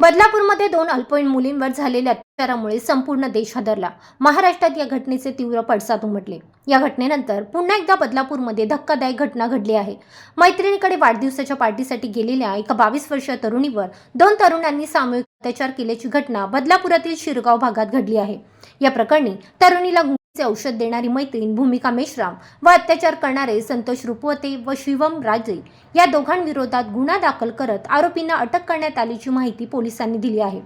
बदलापूरमध्ये दोन अल्पवयीन मुलींवर झालेल्या अत्याचारामुळे संपूर्ण देश हादरला. महाराष्ट्रात या घटनेचे तीव्र पडसाद उमटले. या घटनेनंतर पुन्हा एकदा बदलापूरमध्ये धक्कादायक घटना घडली आहे. मैत्रिणीकडे वाढदिवसाच्या पार्टीसाठी गेलेल्या एका बावीस वर्षीय तरुणीवर दोन तरुणांनी सामूहिक अत्याचार केल्याची घटना बदलापुरातील शिरगाव भागात घडली आहे. या प्रकरणी तरुणीला औषध देणारी मैत्रीण भूमिका मेश्राम व अत्याचार करणारे संतोष रुपवते व शिवम राजे या दोघांविरोधात गुन्हा दाखल करत आरोपींना अटक करण्यात आल्याची माहिती पोलिसांनी दिली आहे.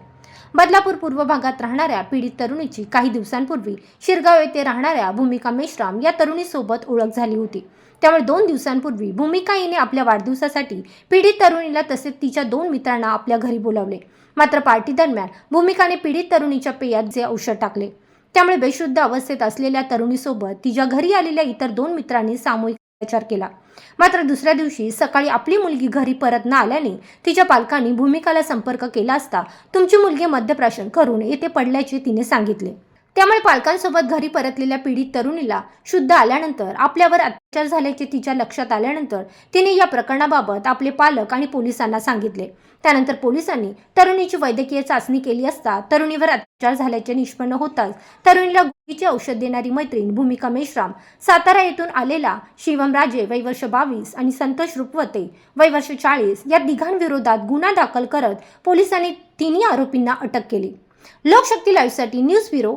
बदलापूर पूर्व भागात राहणाऱ्या पीडित तरुणीची काही दिवसांपूर्वी शिरगाव येथे राहणाऱ्या भूमिका मेश्राम या तरुणीसोबत ओळख झाली होती. त्यामुळे दोन दिवसांपूर्वी भूमिका हिने आपल्या वाढदिवसासाठी पीडित तरुणीला तसेच तिच्या दोन मित्रांना आपल्या घरी बोलावले. मात्र पार्टी दरम्यान भूमिकाने पीडित तरुणीच्या पेयात जे औषध टाकले. त्यामुळे बेशुद्ध अवस्थेत असलेल्या तरुणीसोबत तिच्या घरी आलेल्या इतर दोन मित्रांनी सामूहिक विचार केला. मात्र दुसऱ्या दिवशी सकाळी आपली मुलगी घरी परत न आल्याने तिच्या पालकांनी भूमिकाला संपर्क केला असता तुमची मुलगी मद्यप्राशन करून येथे पडल्याचे तिने सांगितले. त्यामुळे पालकांसोबत घरी परतलेल्या पीडित तरुणीला शुद्ध आल्यानंतर आपल्यावर अत्याचार झाल्याचे तिच्या लक्षात आल्यानंतर तिने या प्रकरणाबाबत आपले पालक आणि पोलिसांना सांगितले. त्यानंतर पोलिसांनी तरुणीची वैद्यकीय चाचणी केली असता तरुणीवर अत्याचार झाल्याचे निष्पन्न होताच तरुणीला गुळीचे औषध देणारी मैत्रीण भूमिका मेश्राम सातारा येथून आलेला शिवम राजे वय वर्ष बावीस आणि संतोष रुपवते वय वर्ष चाळीस या तिघांविरोधात गुन्हा दाखल करत पोलिसांनी तिन्ही आरोपींना अटक केली. लोकशक्ती लाईव्हसाठी न्यूज ब्युरो